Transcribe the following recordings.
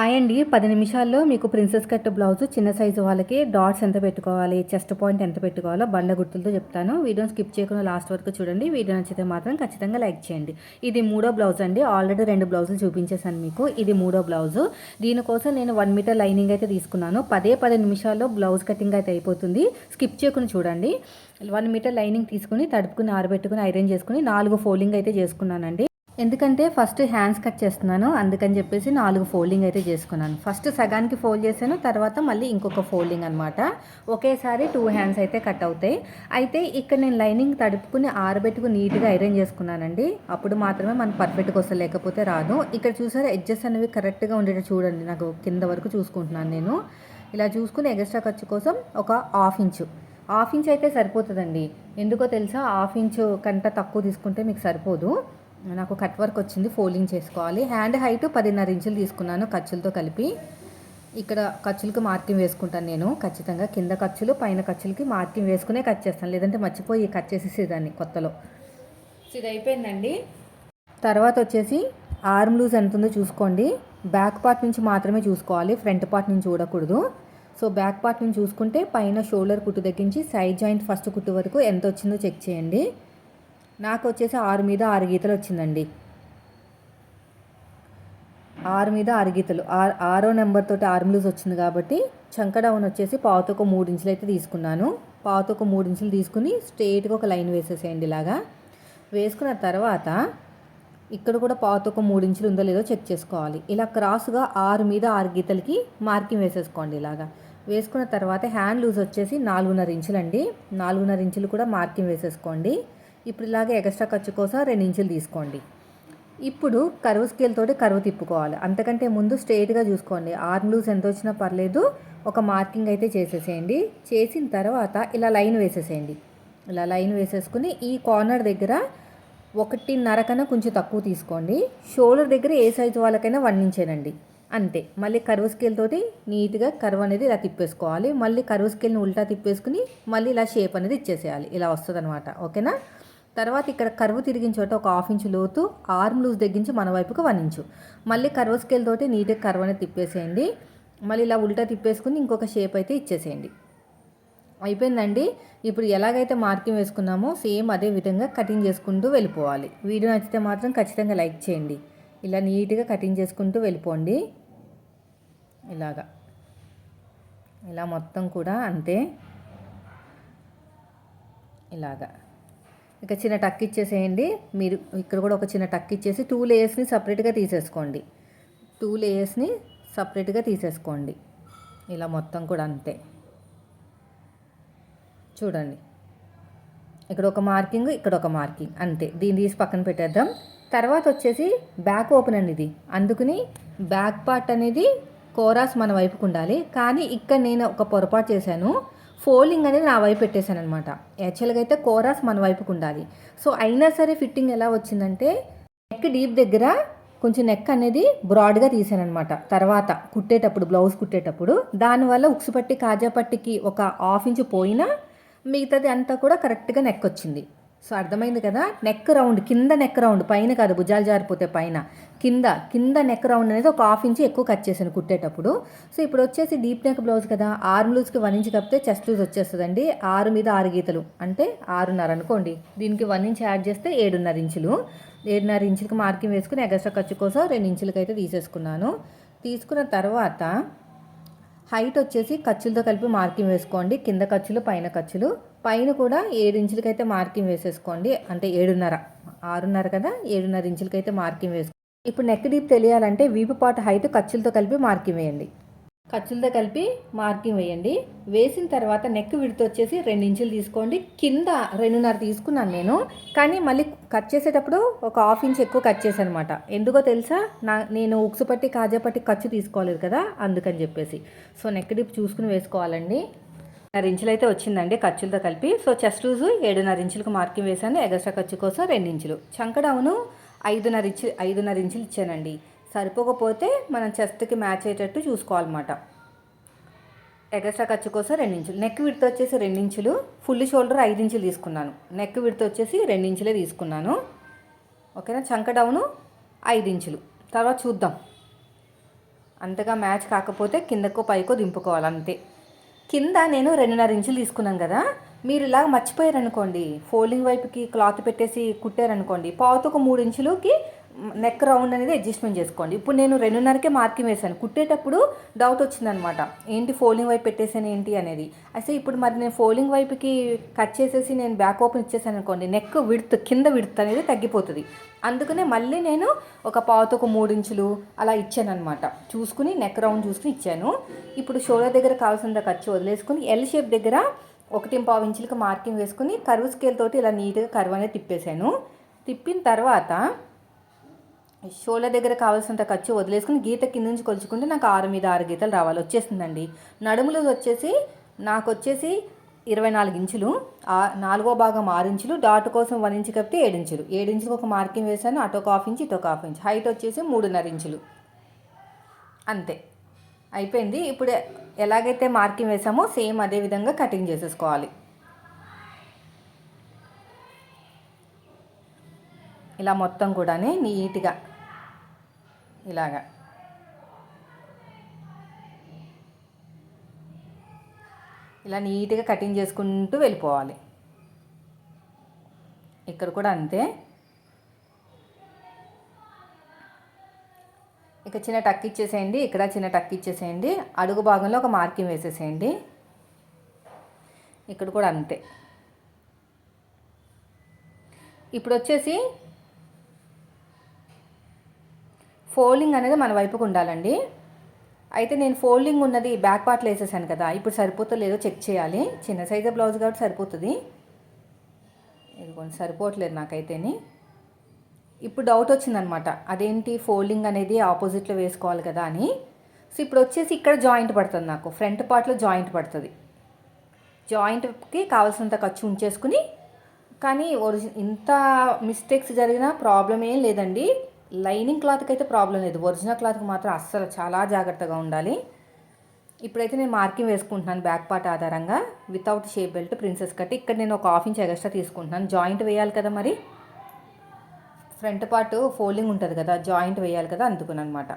Hi అండి. పది నిమిషాల్లో మీకు ప్రిన్సెస్ కట్ బ్లౌజ్ చిన్న సైజు వాళ్ళకి డాట్స్ ఎంత పెట్టుకోవాలి చెస్ట్ పాయింట్ ఎంత పెట్టుకోవాలో బండ గుర్తులతో చెప్తాను. వీడియోని స్కిప్ చేయకుండా లాస్ట్ వరకు చూడండి. వీడియో నచ్చితే మాత్రం ఖచ్చితంగా లైక్ చేయండి. ఇది మూడో బ్లౌజ్ అండి. ఆల్రెడీ రెండు బ్లౌజులు చూపించేశాను మీకు. ఇది మూడో బ్లౌజు. దీనికోసం నేను వన్ మీటర్ లైనింగ్ అయితే తీసుకున్నాను. పదే పది నిమిషాల్లో బ్లౌజ్ కటింగ్ అయితే అయిపోతుంది. స్కిప్ చేయకుండా చూడండి. వన్ మీటర్ లైనింగ్ తీసుకుని తడుపుకుని ఆరబెట్టుకుని ఐరన్ చేసుకుని నాలుగు ఫోల్డింగ్ అయితే చేసుకున్నానండి. ఎందుకంటే ఫస్ట్ హ్యాండ్స్ కట్ చేస్తున్నాను అందుకని చెప్పేసి నాలుగు ఫోల్డింగ్ అయితే చేసుకున్నాను. ఫస్ట్ సగానికి ఫోల్డ్ చేశాను తర్వాత మళ్ళీ ఇంకొక ఫోల్డింగ్ అనమాట ఒకేసారి టూ హ్యాండ్స్ అయితే కట్ అవుతాయి. అయితే ఇక్కడ నేను లైనింగ్ తడుపుకుని ఆరబెట్టుకుని నీట్గా ఐరన్ చేసుకున్నానండి. అప్పుడు మాత్రమే మనకు పర్ఫెక్ట్గా వస్తుంది లేకపోతే రాదు. ఇక్కడ చూసారా ఎడ్జెస్ అనేవి కరెక్ట్గా ఉండేటట్టు చూడండి. నాకు కింద వరకు చూసుకుంటున్నాను నేను. ఇలా చూసుకుని ఎగస్ట్రా ఖర్చు కోసం ఒక హాఫ్ ఇంచు హాఫ్ ఇంచ్ అయితే సరిపోతుందండి. ఎందుకో తెలుసా హాఫ్ ఇంచు కంట తక్కువ తీసుకుంటే మీకు సరిపోదు. నాకు కట్ వర్క్ వచ్చింది ఫోల్డింగ్ చేసుకోవాలి. హ్యాండ్ హైట్ పదిన్నర ఇంచులు తీసుకున్నాను ఖర్చులతో కలిపి. ఇక్కడ ఖర్చులకి మార్కింగ్ వేసుకుంటాను నేను ఖచ్చితంగా. కింద ఖర్చులు పైన ఖర్చులకి మార్కింగ్ వేసుకునే కట్ చేస్తాను. లేదంటే మర్చిపోయి కట్ చేసేసేదాన్ని కొత్తలో. సో ఇది అయిపోయిందండి. తర్వాత వచ్చేసి ఆర్మ్ లూజ్ ఎంత ఉందో చూసుకోండి. బ్యాక్ పార్ట్ నుంచి మాత్రమే చూసుకోవాలి ఫ్రంట్ పార్ట్ నుంచి చూడకూడదు. సో బ్యాక్ పార్ట్ నుంచి చూసుకుంటే పైన షోల్డర్ కుట్టు తగ్గించి సైడ్ జాయింట్ ఫస్ట్ కుట్టు వరకు ఎంత వచ్చిందో చెక్ చేయండి. నాకు వచ్చేసి ఆరు మీద ఆరు గీతలు వచ్చిందండి. ఆరు మీద ఆరు గీతలు. ఆరో నెంబర్ తోటి ఆర్మ్ లూజ్ వచ్చింది కాబట్టి చంక డౌన్ వచ్చేసి పావుతో మూడు ఇంచులు అయితే తీసుకున్నాను. పావుతో మూడు ఇంచులు తీసుకుని స్ట్రేట్గా ఒక లైన్ వేసేసేయండి ఇలాగా. వేసుకున్న తర్వాత ఇక్కడ కూడా పావుతో మూడు ఇంచులు ఉందో లేదో చెక్ చేసుకోవాలి. ఇలా క్రాస్గా ఆరు మీద ఆరు గీతలకి మార్కింగ్ వేసేసుకోండి ఇలాగా. వేసుకున్న తర్వాత హ్యాండ్ లూజ్ వచ్చేసి నాలుగున్నర ఇంచులండి. నాలుగున్నర ఇంచులు కూడా మార్కింగ్ వేసేసుకోండి. ఇప్పుడు ఇలాగే ఎక్స్ట్రా ఖర్చు కోసం రెండు ఇంచులు తీసుకోండి. ఇప్పుడు కరువు స్కేల్ తోటి కరువు తిప్పుకోవాలి. అంతకంటే ముందు స్ట్రైట్గా చూసుకోండి. ఆర్మ్ లూజ్ ఎంత వచ్చినా పర్లేదు. ఒక మార్కింగ్ అయితే చేసేసేయండి. చేసిన తర్వాత ఇలా లైన్ వేసేసేయండి. ఇలా లైన్ వేసేసుకుని ఈ కార్నర్ దగ్గర ఒకటిన్నర కన్నా కొంచెం తక్కువ తీసుకోండి. షోల్డర్ దగ్గర ఏ సైజు వాళ్ళకైనా వన్ అంతే. మళ్ళీ కరువు స్కేల్ తోటి నీట్గా కరువు అనేది ఇలా తిప్పేసుకోవాలి. మళ్ళీ కరువు స్కేల్ని ఉల్టా తిప్పేసుకుని మళ్ళీ ఇలా షేప్ అనేది ఇచ్చేసేయాలి. ఇలా వస్తుంది అనమాట ఓకేనా? తర్వాత ఇక్కడ కరువు తిరిగిన చోట ఒక హాఫ్ ఇంచు లోతు ఆర్మ్ లూజ్ తగ్గించి మన వైపుకి వన్ ఇంచు. మళ్ళీ కరువు స్కేల్ తోటి నీట్గా కరువు అనేది తిప్పేసేయండి. మళ్ళీ ఇలా ఉల్టా తిప్పేసుకుని ఇంకొక షేప్ అయితే ఇచ్చేసేయండి. అయిపోయిందండి. ఇప్పుడు ఎలాగైతే మార్కింగ్ వేసుకున్నామో సేమ్ అదే విధంగా కటింగ్ చేసుకుంటూ వెళ్ళిపోవాలి. వీడియో నచ్చితే మాత్రం ఖచ్చితంగా లైక్ చేయండి. ఇలా నీట్గా కటింగ్ చేసుకుంటూ వెళ్ళిపోండి. ఇలాగా. ఇలా మొత్తం కూడా అంతే. ఇలాగా. ఇక చిన్న టక్ ఇచ్చేసేయండి. మీరు ఇక్కడ కూడా ఒక చిన్న టక్ ఇచ్చేసి టూ లేయర్స్ని సపరేట్గా తీసేసుకోండి. టూ లేయర్స్ని సపరేట్గా తీసేసుకోండి. ఇలా మొత్తం కూడా అంతే. చూడండి. ఇక్కడ ఒక మార్కింగ్ ఇక్కడ ఒక మార్కింగ్ అంతే. దీన్ని తీసి పక్కన పెట్టేద్దాం. తర్వాత వచ్చేసి బ్యాక్ ఓపెన్ అనేది అందుకని బ్యాక్ పార్ట్ అనేది కోరాస్ మన వైపుకు ఉండాలి. కానీ ఇక్కడ నేను ఒక పొరపాటు చేశాను. ఫోల్డింగ్ అనేది నా వైపు పెట్టేశాను అనమాట యాక్చువల్గా అయితే కోరాస్ మన వైపుకు ఉండాలి. సో అయినా సరే ఫిట్టింగ్ ఎలా వచ్చిందంటే నెక్ డీప్ దగ్గర కొంచెం నెక్ అనేది బ్రాడ్గా తీసాను అనమాట తర్వాత కుట్టేటప్పుడు బ్లౌజ్ కుట్టేటప్పుడు దానివల్ల ఉక్సు పట్టి కాజా పట్టికి ఒక హాఫ్ ఇంచ్ పోయినా మిగతాది అంతా కూడా కరెక్ట్గా నెక్ వచ్చింది. సో అర్థమైంది కదా? నెక్ రౌండ్ కింద నెక్ రౌండ్ పైన కాదు భుజాలు జారిపోతే పైన. కింద కింద నెక్ రౌండ్ అనేది ఒక హాఫ్ ఇంచ్ ఎక్కువ కట్ చేశాను కుట్టేటప్పుడు. సో ఇప్పుడు వచ్చేసి డీప్ నెక్ బ్లౌజ్ కదా? ఆరు లూజ్కి వన్ ఇంచ్ కప్పితే చెస్ట్ లూజ్ వచ్చేస్తుందండి. ఆరు మీద ఆరు గీతలు అంటే ఆరున్నర అనుకోండి. దీనికి వన్ ఇంచ్ యాడ్ చేస్తే ఏడున్నర ఇంచులు. ఏడున్నర ఇంచులకి మార్కింగ్ వేసుకుని ఎగస్ట్రా ఖర్చు కోసం రెండు ఇంచులకి అయితే తీసేసుకున్నాను. తీసుకున్న తర్వాత హైట్ వచ్చేసి ఖర్చులతో కలిపి మార్కింగ్ వేసుకోండి. కింద ఖర్చులు పైన ఖర్చులు. పైన కూడా ఏడు ఇంచులకైతే మార్కింగ్ వేసేసుకోండి. అంటే ఏడున్నర. ఆరున్నర కదా ఏడున్నర ఇంచులకైతే మార్కింగ్ వేసుకోండి ఇప్పుడు నెక్ డీప్ తెలియాలంటే వీపు పాటు హైట్ ఖర్చులతో కలిపి మార్కింగ్ వేయండి. ఖర్చులతో కలిపి మార్కింగ్ వేయండి. వేసిన తర్వాత నెక్ విడత వచ్చేసి రెండు ఇంచులు తీసుకోండి. కింద రెండున్నర తీసుకున్నాను నేను. కానీ మళ్ళీ కట్ చేసేటప్పుడు ఒక హాఫ్ ఇంచ్ ఎక్కువ కట్ చేశాను అనమాట ఎందుకో తెలుసా? నా నేను ఉక్సు పట్టి కాజా పట్టి ఖర్చు తీసుకోలేదు కదా అందుకని చెప్పేసి. సో నెక్ డిప్ చూసుకుని వేసుకోవాలండి. ఇంచులు అయితే వచ్చిందండి ఖర్చులతో కలిపి. సో చెస్ట్ లూజు ఏడున్నర ఇంచులకు మార్కింగ్ వేసాను ఎగస్ట్రా ఖర్చు కోసం రెండు ఇంచులు. ఐదున్నర ఇంచు ఐదున్నర ఇంచులు ఇచ్చానండి. సరిపోకపోతే మనం చెస్ట్కి మ్యాచ్ అయ్యేటట్టు చూసుకోవాలన్నమాట. ఎగస్ట్రా ఖర్చు కోసం రెండించులు నెక్ విడత వచ్చేసి రెండించులు ఫుల్ షోల్డర్ ఐదు ఇంచులు తీసుకున్నాను. నెక్ విడత వచ్చేసి రెండు ఇంచులే తీసుకున్నాను. ఓకేనా? చంక డౌను ఐదు ఇంచులు. తర్వాత చూద్దాం. అంతగా మ్యాచ్ కాకపోతే కిందకో పైకో దింపుకోవాలి అంతే కింద నేను రెండున్నర ఇంచులు తీసుకున్నాను కదా మీరు ఇలా మర్చిపోయారు అనుకోండి ఫోల్డింగ్ వైపుకి క్లాత్ పెట్టేసి కుట్టారనుకోండి. పావుతో ఒక మూడు ఇంచులకి నెక్ రౌండ్ అనేది అడ్జస్ట్మెంట్ చేసుకోండి. ఇప్పుడు నేను రెండున్నరకే మార్కింగ్ వేశాను. కుట్టేటప్పుడు డౌట్ వచ్చిందనమాట. ఏంటి ఫోల్డింగ్ వైపు పెట్టేసాను ఏంటి అనేది. అయితే ఇప్పుడు మరి నేను ఫోల్డింగ్ వైపుకి కట్ చేసేసి నేను బ్యాక్ ఓపెన్ ఇచ్చేసాను అనుకోండి నెక్ విడుత్ కింద విడుత్ అనేది తగ్గిపోతుంది. అందుకనే మళ్ళీ నేను ఒక పావుతో ఒక మూడు ఇంచులు అలా ఇచ్చాను అనమాట చూసుకుని నెక్ రౌండ్ చూసుకుని ఇచ్చాను. ఇప్పుడు షోల్డర్ దగ్గర కావాల్సినంత ఖర్చు వదిలేసుకుని ఎల్ షేప్ దగ్గర ఒకటి పావు ఇంచులకు మార్కింగ్ వేసుకుని కరువు స్కేల్ తోటి ఇలా నీట్గా కరువు అనేది తిప్పేశాను. తిప్పిన తర్వాత షోల్డర్ దగ్గర కావాల్సినంత ఖర్చు వదిలేసుకుని గీత కింద నుంచి కొలుచుకుంటే నాకు ఆరు మీద ఆరు గీతలు రావాలి. వచ్చేసిందండి. నడుములు వచ్చేసి నాకు వచ్చేసి ఇరవై నాలుగు ఇంచులు నాలుగో భాగం ఆరు ఇంచులు డాట్ కోసం వన్ ఇంచు కప్పితే ఏడు ఇంచులు. ఏడు ఇంచులకు ఒక మార్కింగ్ వేసాను అటు ఒక హాఫ్ ఇంచ్ ఇటు ఒక హాఫ్ ఇంచ్. హైట్ వచ్చేసి మూడున్నర ఇంచులు. అంతే. అయిపోయింది. ఇప్పుడు ఎలాగైతే మార్కింగ్ వేసామో సేమ్ అదే విధంగా కటింగ్ చేసేసుకోవాలి. ఇలా మొత్తం కూడా నీట్గా ఇలాగా. ఇలా నీట్గా కటింగ్ చేసుకుంటూ వెళ్ళిపోవాలి. ఇక్కడ కూడా అంతే. ఇక చిన్న టక్ ఇచ్చేసేయండి ఇక్కడ చిన్న టక్ ఇచ్చేసేయండి అడుగు భాగంలో ఒక మార్కింగ్ వేసేసేయండి. ఇక్కడ కూడా అంతే. ఇప్పుడు వచ్చేసి ఫోల్డింగ్ అనేది మన వైపుకు ఉండాలండి. అయితే నేను ఫోల్డింగ్ ఉన్నది బ్యాక్ పార్ట్లో వేసేసాను కదా ఇప్పుడు సరిపోతలేదో చెక్ చేయాలి. చిన్న సైజు బ్లౌజ్ కాబట్టి సరిపోతుంది. ఇది కొంచెం సరిపోవట్లేదు నాకైతేని. ఇప్పుడు డౌట్ వచ్చిందనమాట అదేంటి ఫోల్డింగ్ అనేది ఆపోజిట్లో వేసుకోవాలి కదా అని. సో ఇప్పుడు వచ్చేసి ఇక్కడ జాయింట్ పడుతుంది నాకు ఫ్రంట్ పార్ట్లో జాయింట్ పడుతుంది. జాయింట్కి కావాల్సినంత ఖర్చు ఉంచేసుకుని కానీ ఒరిజి ఇంత మిస్టేక్స్ జరిగినా ప్రాబ్లం ఏం లేదండి. లైనింగ్ క్లాత్కి అయితే ప్రాబ్లం లేదు. ఒరిజినల్ క్లాత్కి మాత్రం అస్సలు చాలా జాగ్రత్తగా ఉండాలి. ఇప్పుడైతే నేను మార్కింగ్ వేసుకుంటున్నాను బ్యాక్ పార్ట్ ఆధారంగా. Without shape belt princess cut. ఇక్కడ నేను ఒక హాఫ్ ఇంచ్ ఎగస్ట్రా తీసుకుంటున్నాను. జాయింట్ వేయాలి కదా మరి? ఫ్రంట్ పార్ట్ ఫోల్డింగ్ ఉంటుంది కదా జాయింట్ వేయాలి కదా అందుకుని అనమాట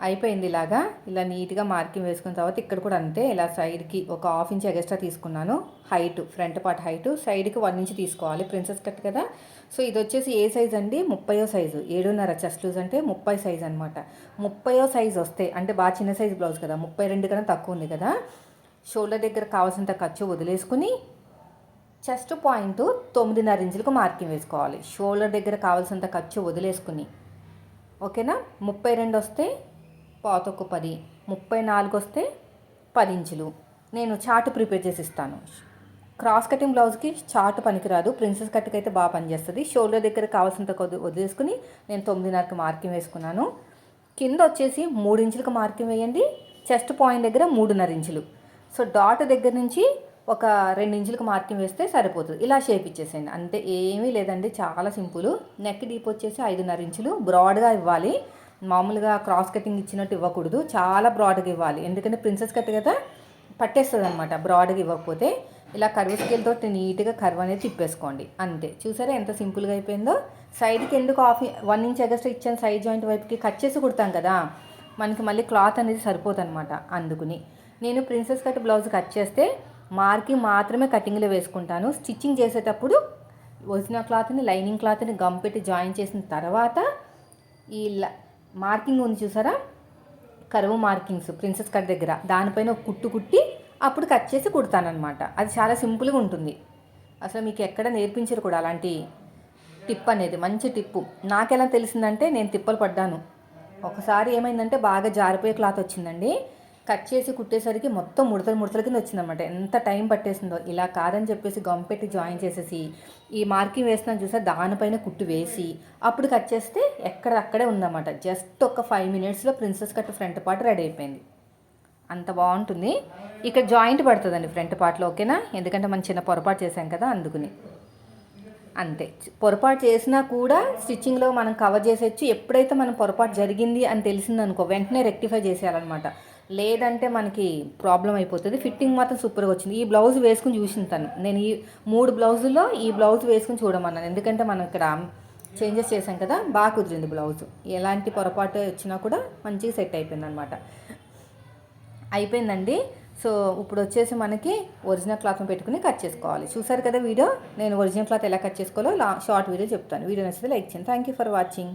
అయిపోయింది ఇలాగా. ఇలా నీట్గా మార్కింగ్ వేసుకున్న తర్వాత ఇక్కడ కూడా అంతే. ఇలా సైడ్కి ఒక హాఫ్ ఇంచ్ ఎగస్ట్రా తీసుకున్నాను. Height front part height. సైడ్కి వన్ ఇంచ్ తీసుకోవాలి. ప్రిన్సెస్ కట్ కదా. సో ఇది వచ్చేసి ఏ సైజ్ అండి? ముప్పయో సైజు. ఏడున్నర చెస్ట్ లూజ్ అంటే ముప్పై సైజ్ అనమాట ముప్పయో సైజ్ వస్తే అంటే బాగా చిన్న సైజ్ బ్లౌజ్ కదా ముప్పై రెండు కన్నా తక్కువ ఉంది కదా. షోల్డర్ దగ్గర కావాల్సినంత ఖర్చు వదిలేసుకుని చెస్ట్ పాయింట్ తొమ్మిదిన్నర ఇంచులకు మార్కింగ్ వేసుకోవాలి. షోల్డర్ దగ్గర కావాల్సినంత ఖర్చు వదిలేసుకుని. ఓకేనా? ముప్పై రెండు వస్తే పాతొక్క పది ముప్పై నాలుగు వస్తే పది ఇంచులు. నేను చార్ట్ ప్రిపేర్ చేసి ఇస్తాను. క్రాస్ కటింగ్ బ్లౌజ్కి చార్ట్ పనికిరాదు. ప్రిన్సెస్ కట్కి అయితే బాగా పనిచేస్తుంది. షోల్డర్ దగ్గర కావాల్సినంత కొద్ది వదిలేసుకుని నేను తొమ్మిదిన్నరకు మార్కింగ్ వేసుకున్నాను. కింద వచ్చేసి మూడు ఇంచులకు మార్కింగ్ వేయండి. చెస్ట్ పాయింట్ దగ్గర మూడున్నర ఇంచులు. సో డాట్ దగ్గర నుంచి ఒక రెండు ఇంచులకు మార్కింగ్ వేస్తే సరిపోతుంది. ఇలా షేప్ ఇచ్చేసేయండి. అంతే ఏమీ లేదండి. చాలా సింపుల్. నెక్ డీప్ వచ్చేసి ఐదున్నర ఇంచులు. బ్రాడ్గా ఇవ్వాలి. మామూలుగా క్రాస్ కటింగ్ ఇచ్చినట్టు ఇవ్వకూడదు. చాలా బ్రాడ్గా ఇవ్వాలి. ఎందుకంటే ప్రిన్సెస్ కట్ కదా పట్టేస్తుంది అనమాట బ్రాడ్గా ఇవ్వకపోతే ఇలా కర్వ్ స్కేల్తో నీట్గా కర్వ్ అనేది తిప్పేసుకోండి. అంతే. చూసారా ఎంత సింపుల్గా అయిపోయిందో? సైడ్కి ఎందుకు ఆఫ్ వన్ ఇంచ్ ఎగస్ట్రా ఇచ్చాను సైడ్ జాయింట్ వైపుకి? కట్ చేసి కుడతాం కదా. మనకి మళ్ళీ క్లాత్ అనేది సరిపోతుంది అనమాట అందుకుని. నేను ప్రిన్సెస్ కట్ బ్లౌజ్ కట్ చేస్తే మార్కి మాత్రమే కటింగ్లో వేసుకుంటాను. స్టిచ్చింగ్ చేసేటప్పుడు ఒరిజినల్ క్లాత్ని లైనింగ్ క్లాత్ని గమ్ పెట్టి జాయిన్ చేసిన తర్వాత ఈ మార్కింగ్ ఉంది చూసారా? కరువు మార్కింగ్స్ ప్రిన్సెస్ కట్ దగ్గర. దానిపైన ఒక కుట్టు కుట్టి అప్పుడు కట్ చేసి కుడతానమాట అది చాలా సింపుల్గా ఉంటుంది. అసలు మీకు ఎక్కడ నేర్పించరు కూడా అలాంటి టిప్ అనేది. మంచి టిప్పు. నాకెలా తెలిసిందంటే నేను తిప్పలు పడ్డాను. ఒకసారి ఏమైందంటే బాగా జారిపోయే క్లాత్ వచ్చిందండి. కట్ చేసి కుట్టేసరికి మొత్తం ముడతలు ముడతల కింద వచ్చిందన్నమాట. ఎంత టైం పట్టేసిందో. ఇలా కాదని చెప్పేసి గమ్ పెట్టి జాయిన్ చేసేసి ఈ మార్కింగ్ వేసిన చూసా దానిపైన కుట్టు వేసి అప్పుడు కట్ చేస్తే ఎక్కడ అక్కడే ఉందన్నమాట. జస్ట్ ఒక ఫైవ్ మినిట్స్లో princess cut front part ready అయిపోయింది. అంత బాగుంటుంది. ఇక్కడ జాయింట్ పడుతుందండి ఫ్రంట్ పార్ట్లో ఓకేనా? ఎందుకంటే మనం చిన్న పొరపాటు చేసాం కదా అందుకుని. అంతే. పొరపాటు చేసినా కూడా స్టిచ్చింగ్లో మనం కవర్ చేసేచ్చు ఎప్పుడైతే మనం పొరపాటు జరిగింది అని తెలిసిందనుకో వెంటనే రెక్టిఫై చేసేయాలన్నమాట. లేదంటే మనకి ప్రాబ్లం అయిపోతుంది. ఫిట్టింగ్ మాత్రం సూపర్గా వచ్చింది. ఈ బ్లౌజ్ వేసుకుని చూసిన తను. నేను ఈ మూడు బ్లౌజుల్లో ఈ బ్లౌజ్ వేసుకుని చూడమన్నాను. ఎందుకంటే మనం ఇక్కడ చేంజెస్ చేసాం కదా బాగా కుదిరింది బ్లౌజ్. ఎలాంటి పొరపాటు వచ్చినా కూడా మంచిగా సెట్ అయిపోయింది అనమాట అయిపోయిందండి. సో ఇప్పుడు వచ్చేసి మనకి ఒరిజినల్ క్లాత్ని పెట్టుకుని కట్ చేసుకోవాలి. చూసారు కదా వీడియో? నేను ఒరిజినల్ క్లాత్ ఎలా కట్ చేసుకోవాలో లా షార్ట్ వీడియో చెప్తాను. వీడియో నచ్చితే లైక్ చేయండి. Thank you for watching.